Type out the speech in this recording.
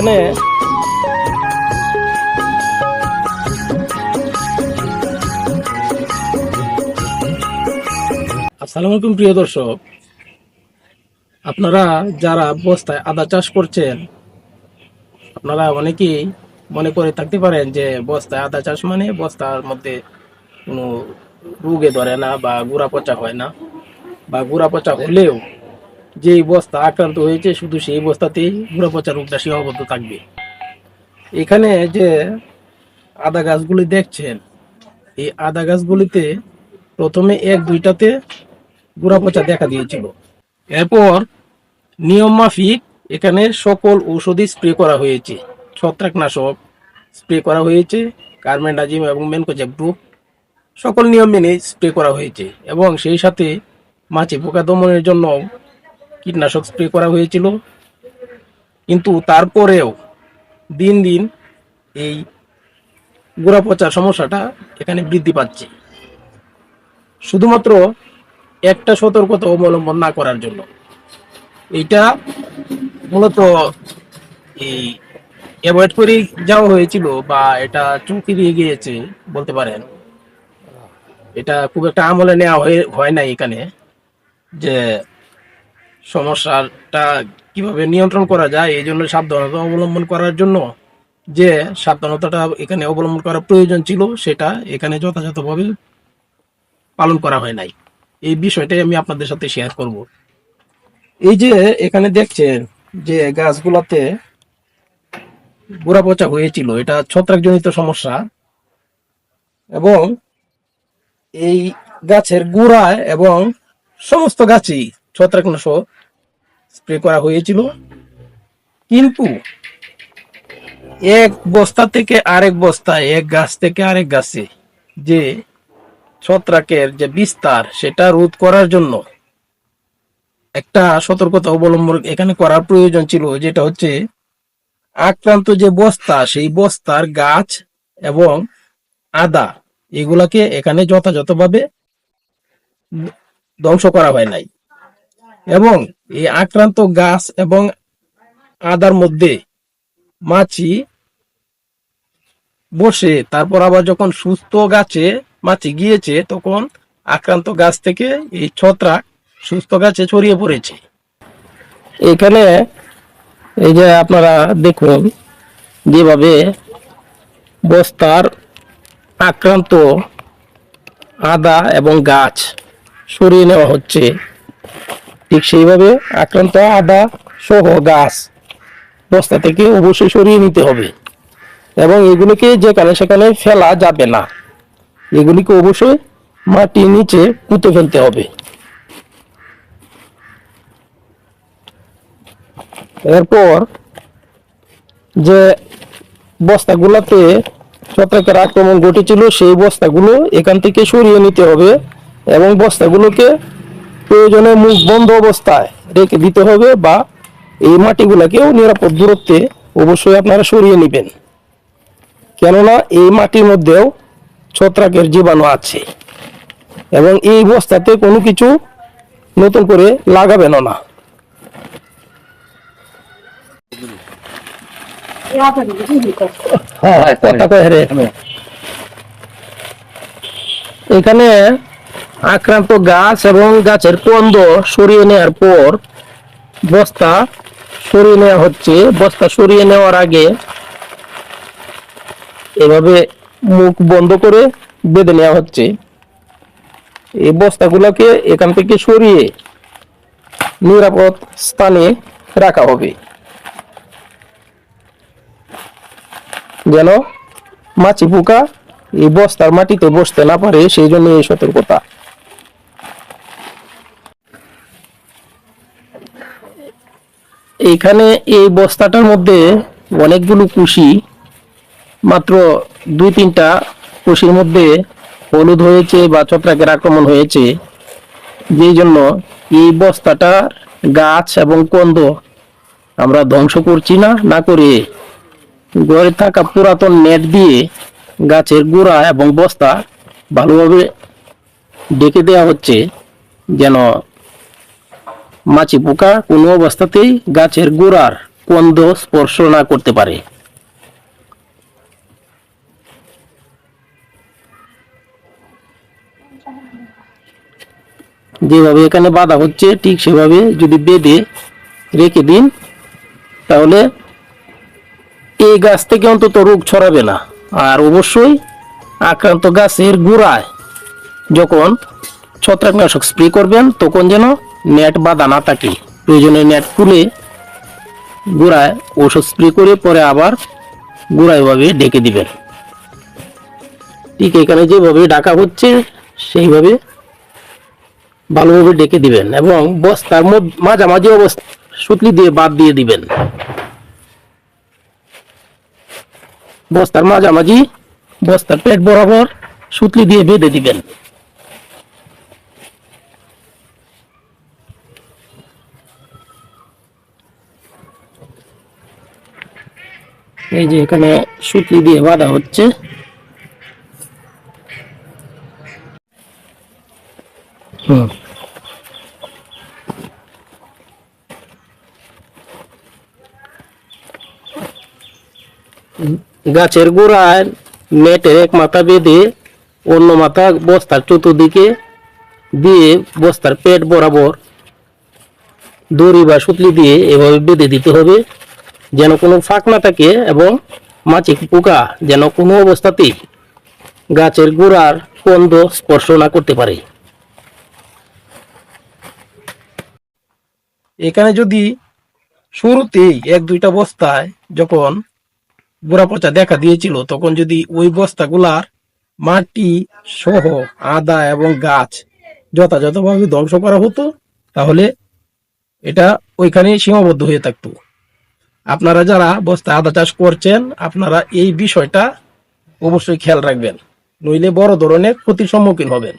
এখানে আসসালামু আলাইকুম, প্রিয় দর্শক। আপনারা যারা বস্তায় আদা চাষ করছেন, আপনারা অনেকেই মনে করে থাকতে পারেন যে বস্তায় আদা চাষ মানে বস্তার মধ্যে কোনো রোগে ধরে না বা গুড়া পচা হয় না। বা গুড়া পচা হলেও যেই বস্তা আক্রান্ত হয়েছে, শুধু সেই বস্তাতেই গুড়া পচা রোগটা সীমাবদ্ধ থাকবে। এখানে যে আদা গাছগুলি দেখছেন, এই আদা গাছগুলিতে প্রথমে এক দুইটাতে গুড়া পচা দেখা দিয়েছিল। এরপর নিয়ম মাফিক এখানে সকল ঔষধি স্প্রে করা হয়েছে। ছত্রাকনাশক স্প্রে করা হয়েছে, কার্মেন্ডাজিম এবং মেনকোজেব গ্রুপ সকল নিয়ম মেনে স্প্রে করা হয়েছে এবং সেই সাথে মাছি পোকা দমনের জন্য কীটনাশক স্প্রে করা হয়েছিল। কিন্তু তারপরেও দিন দিন এই গোড়া পচার সমস্যাটা এখানে বৃদ্ধি পাচ্ছে। শুধুমাত্র একটা সতর্কতা অবলম্বন না করার জন্য। এইটা মূলত এই অ্যাভয়েড করে যাওয়া হয়েছিল বা এটা চুমকি দিয়ে গিয়েছে বলতে পারেন। এটা খুব একটা আমলে নেওয়া হয়ে হয় না এখানে। যে সমস্যাটা কীভাবে নিয়ন্ত্রণ করা যায়, এই জন্য সাবধানতা অবলম্বন করার জন্য যে সাবধানতাটা এখানে অবলম্বন করা প্রয়োজন ছিল, সেটা এখানে যথাযথভাবে পালন করা হয় নাই। এই বিষয়টাই আমি আপনাদের সাথে শেয়ার করব। এই যে এখানে দেখছেন যে গাছগুলোতে গোড়া পচা হয়েছিল, এটা ছত্রাকজনিত সমস্যা। এবং এই গাছের গোড়ায় এবং সমস্ত গাছই ছত্রাকনাশক স্প্রে করা হয়েছিল। কিন্তু এক বস্তা থেকে আরেক বস্তায়, এক গাছ থেকে আরেক গাছে যে ছত্রাকের যে বিস্তার, সেটা রোধ করার জন্য একটা সতর্কতা অবলম্বন এখানে করার প্রয়োজন ছিল, যেটা হচ্ছে আক্রান্ত যে বস্তা, সেই বস্তার গাছ এবং আদা, এগুলাকে এখানে যথাযথভাবে ধ্বংস করা হয় নাই। এবং এই আক্রান্ত গাছ এবং আদার মধ্যে মাছি বসে, তারপর আবার যখন সুস্থ গাছে মাছি গিয়েছে, তখন আক্রান্ত গাছ থেকে এই ছত্রাক সুস্থ গাছে ছড়িয়ে পড়েছে। এখানে এই যে আপনারা দেখুন, যেভাবে বস্তার আক্রান্ত আদা এবং গাছ সরিয়ে নেওয়া হচ্ছে। ঠিক সেইভাবে আক্রান্ত আদা সহ গাছ বস্তা থেকে অবশ্যই সরিয়ে নিতে হবে। এবং এগুলিকে যেখানে সেখানে ফেলা যাবে না। এগুলিকে অবশ্যই মাটির নিচে পুঁতে ফেলতে হবে। এরপর যে বস্তাগুলোতে ছত্রাকের আক্রমণ ঘটেছিল, সেই বস্তাগুলো এখান থেকে সরিয়ে নিতে হবে এবং বস্তাগুলোকে প্রয়োজনে মুখ বন্ধ অবস্থায় রেখে দিতে হবে বা এই মাটিগুলাকেও নিরাপদ দূরত্বে অবশ্যই আপনারা সরিয়ে নেবেন। কেননা এই মাটির মধ্যেও ছত্রাকের জীবাণু আছে এবং এই বস্তাতে কোনো কিছু নতুন করে লাগাবেন না। হ্যাঁ রে। এখানে আক্রান্ত গাছ এবং গাছের কন্দ সরিয়ে নেওয়ার পর বস্তা সরিয়ে নেওয়া হচ্ছে। বস্তা সরিয়ে নেওয়ার আগে এভাবে মুখ বন্ধ করে বেঁধে নেওয়া হচ্ছে। এই বস্তাগুলোকে এখান থেকে সরিয়ে নিরাপদ স্থানে রাখা হবে। যেন মাছি পোকা এই বস্তার মাটিতে বসতে না পারে, সেই জন্য এই সতর্কতা। এইখানে এই বস্তাটার মধ্যে অনেকগুলো কুশি, মাত্র দুই তিনটা কুশির মধ্যে হলুদ হয়েছে বা ছত্রাকের আক্রমণ হয়েছে। যেই জন্য এই বস্তাটার গাছ এবং কন্দ আমরা ধ্বংস করছি না না করে ঘরে থাকা পুরাতন নেট দিয়ে গাছের গোড়া এবং বস্তা ভালোভাবে ডেকে দেওয়া হচ্ছে, যেন মাছি পোকা কোনো অবস্থাতেই গাছের গোড়ার কন্দ স্পর্শ না করতে পারে। যেভাবে এখানে বাধা হচ্ছে, ঠিক সেভাবে যদি বেঁধে রেখে দিন, তাহলে এই গাছ থেকে অন্তত রোগ ছড়াবে না। আর অবশ্যই আক্রান্ত গাছের গোড়ায় যখন ছত্রাকনাশক স্প্রে করবেন, তখন যেন নেট বাঁধা না থাকে। প্রয়োজনে নেট খুলে গোড়ায় ওষুধ স্প্রে করে পরে আবার গোড়ায় ভাবে ডেকে দিবেন। ঠিক এখানে যেভাবে ডাকা হচ্ছে, সেইভাবে ভালোভাবে ডেকে দিবেন এবং বস্তার মাঝামাঝি অবস্থা, সুতলি দিয়ে বাদ দিয়ে দিবেন। বস্তার মাঝামাঝি বস্তার পেট বরাবর সুতলি দিয়ে বেঁধে দিবেন। এই যে এখানে সুতলি দিয়ে বাঁধা হচ্ছে। গাছের গোড়ায় নেটের এক মাথা বেঁধে অন্য মাথা বস্তার চতুর্দিকে দিয়ে বস্তার পেট বরাবর দড়ি বা সুতলি দিয়ে এভাবে বেঁধে দিতে হবে। যেন কোনো ফাঁক না থাকে এবং মাছি পোকা যেন কোনো অবস্থাতেই গাছের গোড়ার কন্দ স্পর্শ না করতে পারে। এখানে যদি শুরুতেই এক দুইটা বস্তায় যখন গোড়া পচা দেখা দিয়েছিল, তখন যদি ওই বস্তাগুলার মাটি সহ আদা এবং গাছ যথাযথভাবে ধ্বংস করা হতো, তাহলে এটা ওইখানে সীমাবদ্ধ হয়ে থাকতো। আপনারা যারা বস্তা আদা চাষ করছেন, আপনারা এই বিষয়টা অবশ্যই খেয়াল রাখবেন। নইলে বড় ধরনের ক্ষতির সম্মুখীন হবেন।